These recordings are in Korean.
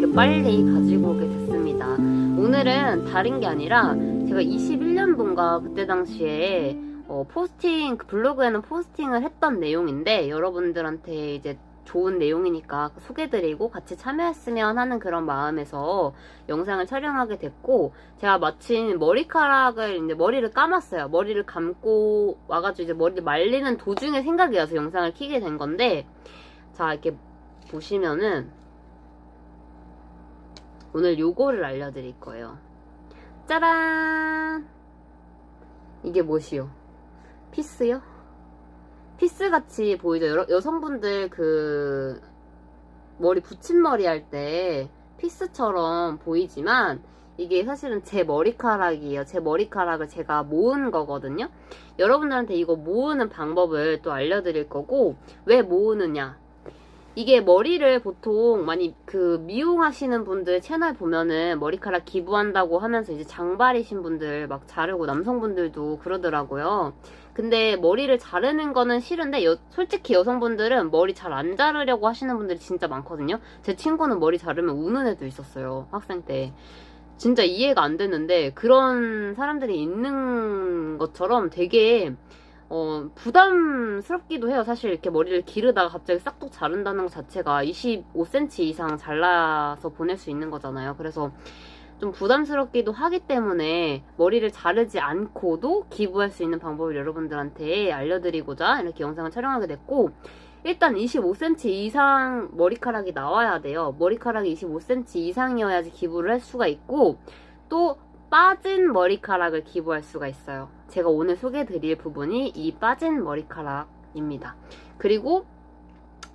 이렇게 빨리 가지고 오게 됐습니다. 오늘은 다른 게 아니라 제가 21년도인가 그때 당시에 어, 포스팅 그 블로그에는 포스팅을 했던 내용인데 여러분들한테 이제 좋은 내용이니까 소개드리고 같이 참여했으면 하는 그런 마음에서 영상을 촬영하게 됐고 제가 마침 머리카락을 이제 머리를 감았어요. 머리를 감고 와가지고 이제 머리를 말리는 도중에 생각이 와서 영상을 키게 된 건데 자 이렇게 보시면은 오늘 요거를 알려드릴 거예요. 짜란! 이게 뭐시요? 피스요? 피스 같이 보이죠? 여러- 여성분들 그 머리 붙임머리 할 때 피스처럼 보이지만 이게 사실은 제 머리카락이에요. 제 머리카락을 제가 모은 거거든요. 여러분들한테 이거 모으는 방법을 또 알려드릴 거고 왜 모으느냐? 이게 머리를 보통 많이 그 미용하시는 분들 채널 보면은 머리카락 기부한다고 하면서 이제 장발이신 분들 막 자르고 남성분들도 그러더라고요. 근데 머리를 자르는 거는 싫은데 여- 솔직히 여성분들은 머리 잘 안 자르려고 하시는 분들이 진짜 많거든요. 제 친구는 머리 자르면 우는 애도 있었어요. 학생 때. 진짜 이해가 안 됐는데 그런 사람들이 있는 것처럼 되게 어, 부담스럽기도 해요. 사실 이렇게 머리를 기르다가 갑자기 싹둑 자른다는 것 자체가 25cm 이상 잘라서 보낼 수 있는 거잖아요. 그래서 좀 부담스럽기도 하기 때문에 머리를 자르지 않고도 기부할 수 있는 방법을 여러분들한테 알려드리고자 이렇게 영상을 촬영하게 됐고 일단 25cm 이상 머리카락이 나와야 돼요. 머리카락이 25cm 이상이어야지 기부를 할 수가 있고 또 빠진 머리카락을 기부할 수가 있어요. 제가 오늘 소개해드릴 부분이 이 빠진 머리카락입니다. 그리고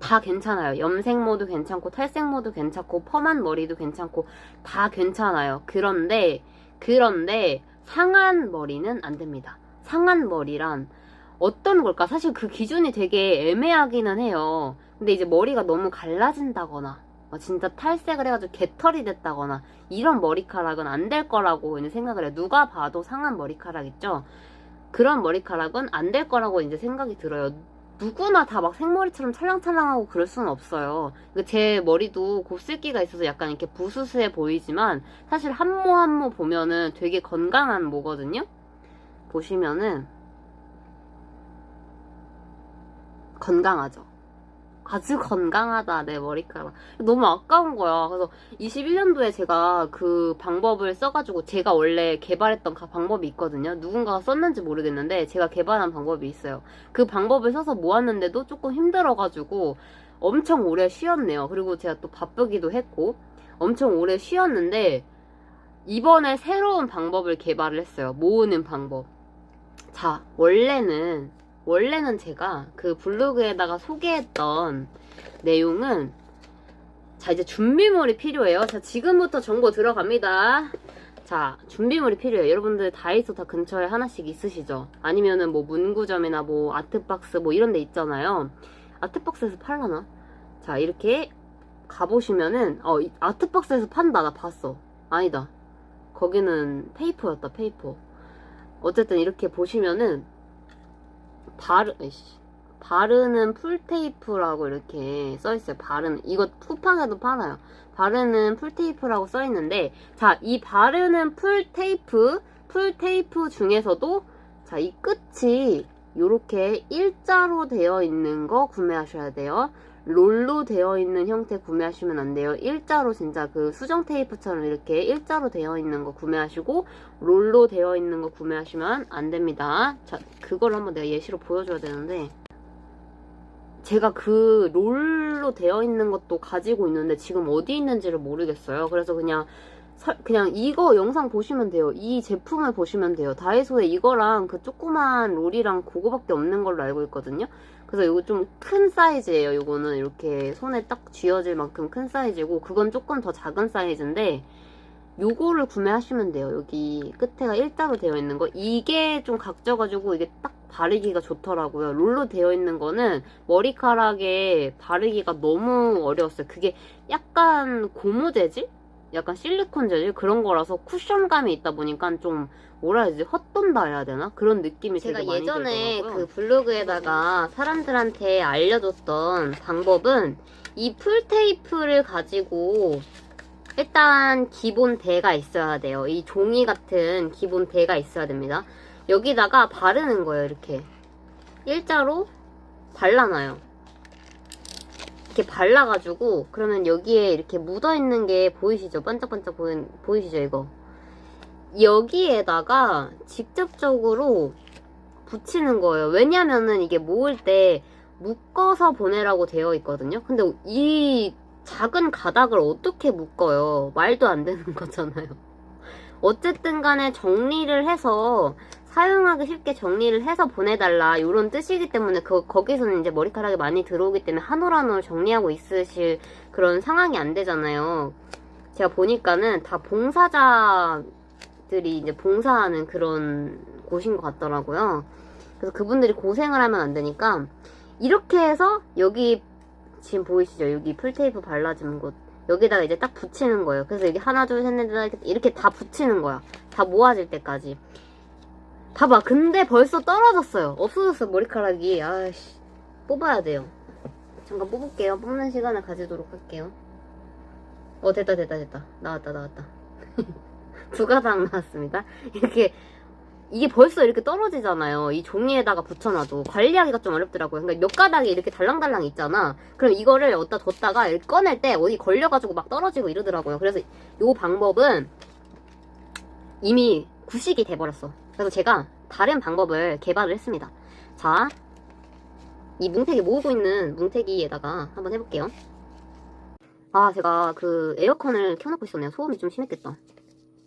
다 괜찮아요. 염색모도 괜찮고 탈색모도 괜찮고 펌한 머리도 괜찮고 다 괜찮아요. 그런데 그런데 상한 머리는 안 됩니다. 상한 머리란 어떤 걸까? 사실 그 기준이 되게 애매하기는 해요. 근데 이제 머리가 너무 갈라진다거나 어, 진짜 탈색을 해가지고 개털이 됐다거나 이런 머리카락은 안 될 거라고 이제 생각을 해요. 누가 봐도 상한 머리카락 있죠? 그런 머리카락은 안 될 거라고 이제 생각이 들어요. 누구나 다 막 생머리처럼 찰랑찰랑하고 그럴 수는 없어요. 그제 머리도 곱슬기가 있어서 약간 이렇게 부스스해 보이지만 사실 한모 한모 보면은 되게 건강한 모거든요. 보시면은 건강하죠. 아주 건강하다 내 머리카락. 너무 아까운 거야. 그래서 21년도에 제가 그 방법을 써가지고 제가 원래 개발했던 가- 방법이 있거든요. 누군가가 썼는지 모르겠는데 제가 개발한 방법이 있어요. 그 방법을 써서 모았는데도 조금 힘들어가지고 엄청 오래 쉬었네요. 그리고 제가 또 바쁘기도 했고 엄청 오래 쉬었는데 이번에 새로운 방법을 개발을 했어요. 모으는 방법. 자 원래는 원래는 제가 그 블로그에다가 소개했던 내용은 자 이제 준비물이 필요해요. 자 지금부터 정보 들어갑니다. 자 준비물이 필요해요. 여러분들 다이소 다 근처에 하나씩 있으시죠? 아니면은 뭐 문구점이나 뭐 아트박스 뭐 이런 데 있잖아요. 아트박스에서 팔라나? 자 이렇게 가보시면은 어 이- 아트박스에서 판다 나 봤어. 아니다. 거기는 페이퍼였다 페이퍼. 어쨌든 이렇게 보시면은 바르, 에이씨. 바르는 풀테이프라고 이렇게 써있어요. 바르는. 이거 쿠팡에도 팔아요. 바르는 풀테이프라고 써있는데, 자, 이 바르는 풀테이프, 풀테이프 중에서도, 자, 이 끝이 요렇게 일자로 되어 있는 거 구매하셔야 돼요. 롤로 되어 있는 형태 구매하시면 안 돼요. 일자로 진짜 그 수정 테이프처럼 이렇게 일자로 되어 있는 거 구매하시고, 롤로 되어 있는 거 구매하시면 안 됩니다. 자, 그걸 한번 내가 예시로 보여줘야 되는데, 제가 그 롤로 되어 있는 것도 가지고 있는데 지금 어디 있는지를 모르겠어요. 그래서 그냥 설- 그냥 이거 영상 보시면 돼요. 이 제품을 보시면 돼요. 다이소에 이거랑 그 조그만 롤이랑 그거밖에 없는 걸로 알고 있거든요. 그래서 이거 좀 큰 사이즈예요. 이거는 이렇게 손에 딱 쥐어질 만큼 큰 사이즈고 그건 조금 더 작은 사이즈인데 요거를 구매하시면 돼요. 여기 끝에가 일자로 되어 있는 거. 이게 좀 각져가지고 이게 딱 바르기가 좋더라고요. 롤로 되어 있는 거는 머리카락에 바르기가 너무 어려웠어요. 그게 약간 고무 재질? 약간 실리콘 재질? 그런 거라서 쿠션감이 있다 보니까 좀 뭐라 해야지 헛돈다 해야 되나? 그런 느낌이 제가 되게 많이 예전에 들더라고요. 그 블로그에다가 사람들한테 알려줬던 방법은 이 풀테이프를 가지고 일단 기본 대가 있어야 돼요. 이 종이 같은 기본 대가 있어야 됩니다. 여기다가 바르는 거예요, 이렇게. 일자로 발라놔요. 이렇게 발라가지고, 그러면 여기에 이렇게 묻어있는 게 보이시죠? 반짝반짝 보이, 보이시죠, 이거? 여기에다가 직접적으로 붙이는 거예요. 왜냐면은 이게 모을 때 묶어서 보내라고 되어 있거든요. 근데 이 작은 가닥을 어떻게 묶어요? 말도 안 되는 거잖아요. 어쨌든 간에 정리를 해서 사용하기 쉽게 정리를 해서 보내달라 이런 뜻이기 때문에 그, 거기서는 이제 머리카락이 많이 들어오기 때문에 한 올 한 올 정리하고 있으실 그런 상황이 안 되잖아요. 제가 보니까는 다 봉사자들이 이제 봉사하는 그런 곳인 것 같더라고요. 그래서 그분들이 고생을 하면 안 되니까 이렇게 해서 여기 지금 보이시죠? 여기 풀테이프 발라진 곳 여기다가 이제 딱 붙이는 거예요. 그래서 여기 하나 둘 셋 넷 이렇게, 이렇게 다 붙이는 거야. 다 모아질 때까지. 봐봐. 근데 벌써 떨어졌어요. 없어졌어 머리카락이. 아씨 뽑아야 돼요. 잠깐 뽑을게요. 뽑는 시간을 가지도록 할게요. 어 됐다 됐다 됐다. 나왔다 나왔다. 두 가닥 나왔습니다. 이렇게 이게 벌써 이렇게 떨어지잖아요. 이 종이에다가 붙여놔도 관리하기가 좀 어렵더라고요. 그러니까 몇 가닥이 이렇게 달랑달랑 있잖아. 그럼 이거를 어디다 뒀다가 꺼낼 때 어디 걸려가지고 막 떨어지고 이러더라고요. 그래서 이 방법은 이미 구식이 돼버렸어. 그래서 제가 다른 방법을 개발을 했습니다. 자, 이 뭉태기 모으고 있는 뭉태기에다가 한번 해볼게요. 아, 제가 그 에어컨을 켜놓고 있었네요. 소음이 좀 심했겠다.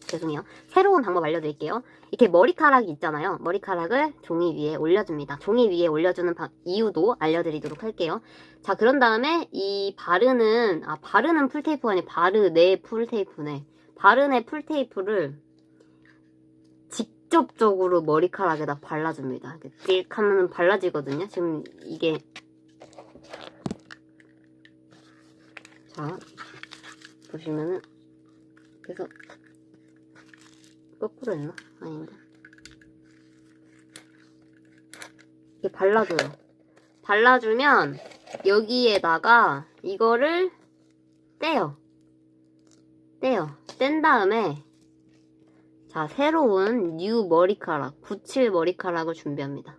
죄송해요. 새로운 방법 알려드릴게요. 이렇게 머리카락이 있잖아요. 머리카락을 종이 위에 올려줍니다. 종이 위에 올려주는 바- 이유도 알려드리도록 할게요. 자, 그런 다음에 이 바르는, 아, 바르는 풀테이프가 아니라 바르네 풀테이프네. 바르네 풀테이프를 직접적으로 머리카락에다 발라줍니다. 띡 하면 발라지거든요. 지금 이게. 자, 보시면은, 그래서 거꾸로 했나? 아닌데. 이렇게 발라줘요. 발라주면 여기에다가 이거를 떼요. 떼요. 뗀 다음에 자 새로운 뉴 머리카락, 붙일 머리카락을 준비합니다.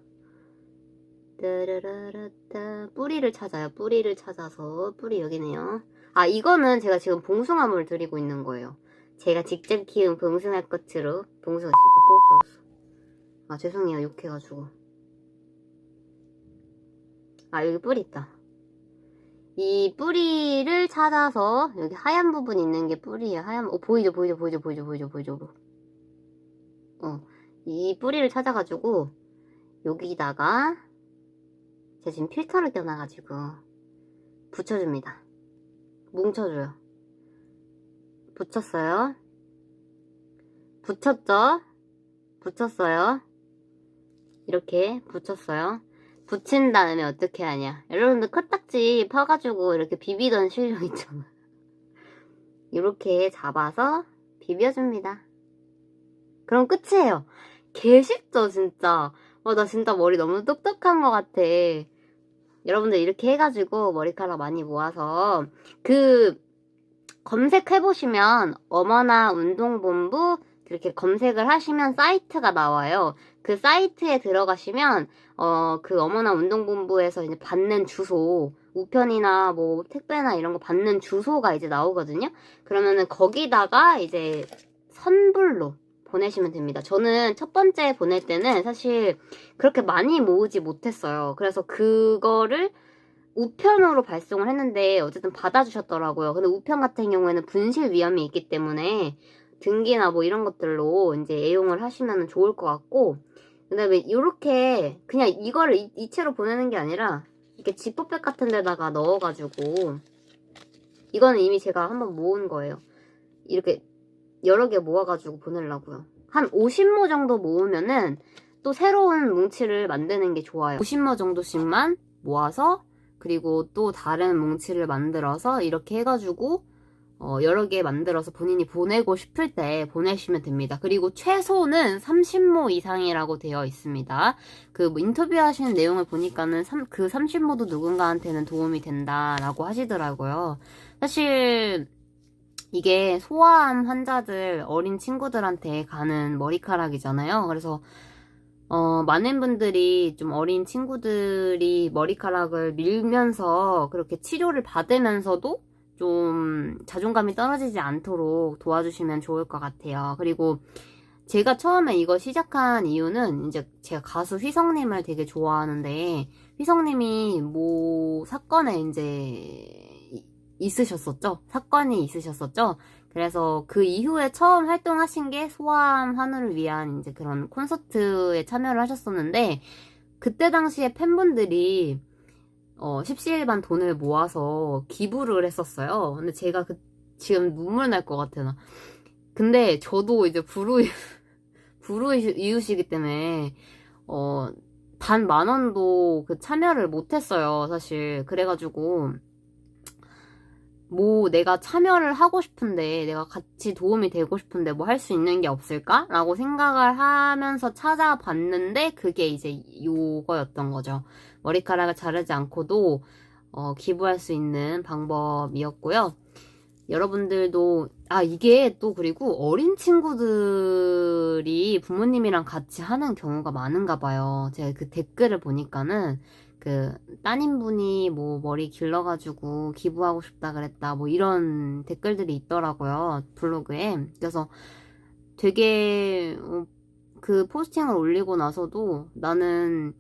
따라라라따. 뿌리를 찾아요. 뿌리를 찾아서 뿌리 여기네요. 아 이거는 제가 지금 봉숭아물 드리고 있는 거예요. 제가 직접 키운 봉숭아 꽃으로 봉숭아 씨가 또 없어졌어. 아 죄송해요 욕해가지고. 아 여기 뿌리 있다. 이 뿌리를 찾아서 여기 하얀 부분 있는 게 뿌리예요. 하얀 어 보이죠 보이죠 보이죠 보이죠 보이죠 보이죠. 어 이 뿌리를 찾아가지고 여기다가 제가 지금 필터를 껴놔가지고 붙여줍니다. 뭉쳐줘요. 붙였어요. 붙였죠? 붙였어요. 이렇게 붙였어요. 붙인 다음에 어떻게 하냐. 여러분들 코딱지 파가지고 이렇게 비비던 실력 있잖아. 이렇게 잡아서 비벼줍니다. 그럼 끝이에요. 개 쉽죠, 진짜. 와, 나 진짜 머리 너무 똑똑한 것 같아. 여러분들 이렇게 해가지고 머리카락 많이 모아서 그 검색해보시면 어머나 운동본부 이렇게 검색을 하시면 사이트가 나와요. 그 사이트에 들어가시면 어 그 어머나 운동본부에서 이제 받는 주소 우편이나 뭐 택배나 이런 거 받는 주소가 이제 나오거든요. 그러면은 거기다가 이제 선불로 보내시면 됩니다. 저는 첫 번째 보낼 때는 사실 그렇게 많이 모으지 못했어요. 그래서 그거를 우편으로 발송을 했는데 어쨌든 받아주셨더라고요. 근데 우편 같은 경우에는 분실 위험이 있기 때문에 등기나 뭐 이런 것들로 이제 애용을 하시면 좋을 것 같고 그다음에 이렇게 그냥 이거를 이, 이체로 보내는 게 아니라 이렇게 지퍼백 같은 데다가 넣어가지고 이거는 이미 제가 한번 모은 거예요. 이렇게 여러 개 모아가지고 보내려고요. 한 50모 정도 모으면은 또 새로운 뭉치를 만드는 게 좋아요. 50모 정도씩만 모아서 그리고 또 다른 뭉치를 만들어서 이렇게 해가지고 어, 여러 개 만들어서 본인이 보내고 싶을 때 보내시면 됩니다. 그리고 최소는 30모 이상이라고 되어 있습니다. 그 뭐 인터뷰하시는 내용을 보니까는 삼- 그 30모도 누군가한테는 도움이 된다라고 하시더라고요. 사실 이게 소아암 환자들, 어린 친구들한테 가는 머리카락이잖아요. 그래서, 어, 많은 분들이 좀 어린 친구들이 머리카락을 밀면서 그렇게 치료를 받으면서도 좀 자존감이 떨어지지 않도록 도와주시면 좋을 것 같아요. 그리고 제가 처음에 이거 시작한 이유는 이제 제가 가수 휘성님을 되게 좋아하는데 휘성님이 뭐 사건에 이제 이- 있으셨었죠? 사건이 있으셨었죠? 그래서 그 이후에 처음 활동하신 게 소아암 환우를 위한 이제 그런 콘서트에 참여를 하셨었는데 그때 당시에 팬분들이 어, 십시일반 돈을 모아서 기부를 했었어요. 근데 제가 그, 지금 눈물 날 것 같아, 나. 근데 저도 이제 불우, 불우 이웃이기 때문에, 어, 단 만 원도 그 참여를 못 했어요, 사실. 그래가지고, 뭐 내가 참여를 하고 싶은데, 내가 같이 도움이 되고 싶은데 뭐 할 수 있는 게 없을까? 라고 생각을 하면서 찾아봤는데, 그게 이제 요거였던 거죠. 머리카락을 자르지 않고도 어, 기부할 수 있는 방법이었고요. 여러분들도 아 이게 또 그리고 어린 친구들이 부모님이랑 같이 하는 경우가 많은가 봐요. 제가 그 댓글을 보니까는 그 따님분이 뭐 머리 길러가지고 기부하고 싶다 그랬다 뭐 이런 댓글들이 있더라고요 블로그에. 그래서 되게 어, 그 포스팅을 올리고 나서도 나는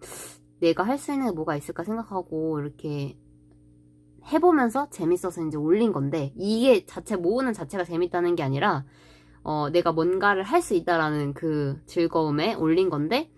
내가 할 수 있는 게 뭐가 있을까 생각하고 이렇게 해보면서 재밌어서 이제 올린 건데 이게 자체 모으는 자체가 재밌다는 게 아니라 어, 내가 뭔가를 할 수 있다라는 그 즐거움에 올린 건데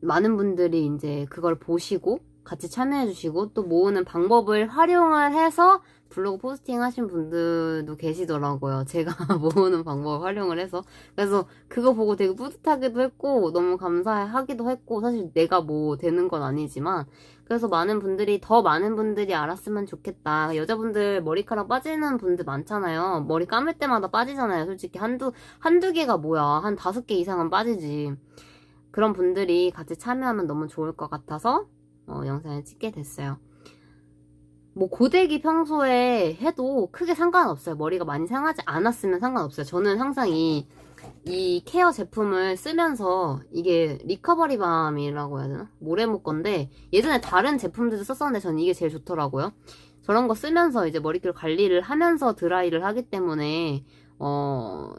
많은 분들이 이제 그걸 보시고 같이 참여해 주시고 또 모으는 방법을 활용을 해서 블로그 포스팅 하신 분들도 계시더라고요. 제가 모으는 방법을 활용을 해서. 그래서 그거 보고 되게 뿌듯하기도 했고, 너무 감사하기도 했고, 사실 내가 뭐 되는 건 아니지만, 그래서 많은 분들이, 더 많은 분들이 알았으면 좋겠다. 여자분들 머리카락 빠지는 분들 많잖아요. 머리 감을 때마다 빠지잖아요. 솔직히 한두, 한두 개가 뭐야. 한 다섯 개 이상은 빠지지. 그런 분들이 같이 참여하면 너무 좋을 것 같아서, 어, 영상을 찍게 됐어요. 뭐 고데기 평소에 해도 크게 상관없어요. 머리가 많이 상하지 않았으면 상관없어요. 저는 항상 이, 이 케어 제품을 쓰면서 이게 리커버리 밤이라고 해야 되나? 모래목 건데 예전에 다른 제품들도 썼었는데 저는 이게 제일 좋더라고요. 저런 거 쓰면서 이제 머릿결 관리를 하면서 드라이를 하기 때문에 어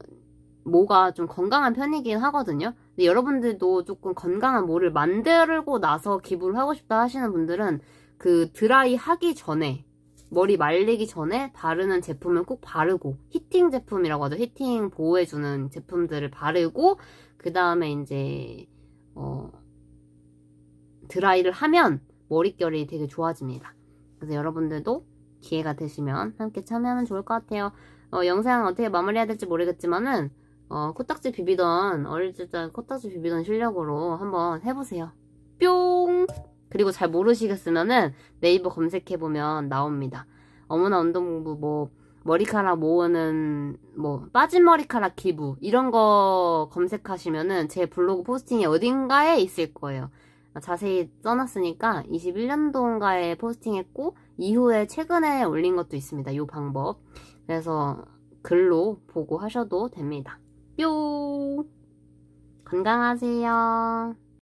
모가 좀 건강한 편이긴 하거든요. 근데 여러분들도 조금 건강한 모를 만들고 나서 기부를 하고 싶다 하시는 분들은 그 드라이 하기 전에 머리 말리기 전에 바르는 제품은 꼭 바르고 히팅 제품이라고 하죠. 히팅 보호해주는 제품들을 바르고 그 다음에 이제 어 드라이를 하면 머릿결이 되게 좋아집니다. 그래서 여러분들도 기회가 되시면 함께 참여하면 좋을 것 같아요. 어, 영상 어떻게 마무리해야 될지 모르겠지만은 어, 코딱지 비비던 어릴 때 코딱지 비비던 실력으로 한번 해보세요. 뿅! 그리고 잘 모르시겠으면은 네이버 검색해보면 나옵니다. 어머나 운동부 뭐 머리카락 모으는 뭐 빠진 머리카락 기부 이런 거 검색하시면은 제 블로그 포스팅이 어딘가에 있을 거예요. 자세히 써놨으니까 21년도인가에 포스팅했고 이후에 최근에 올린 것도 있습니다. 이 방법. 그래서 글로 보고 하셔도 됩니다. 뿅! 건강하세요.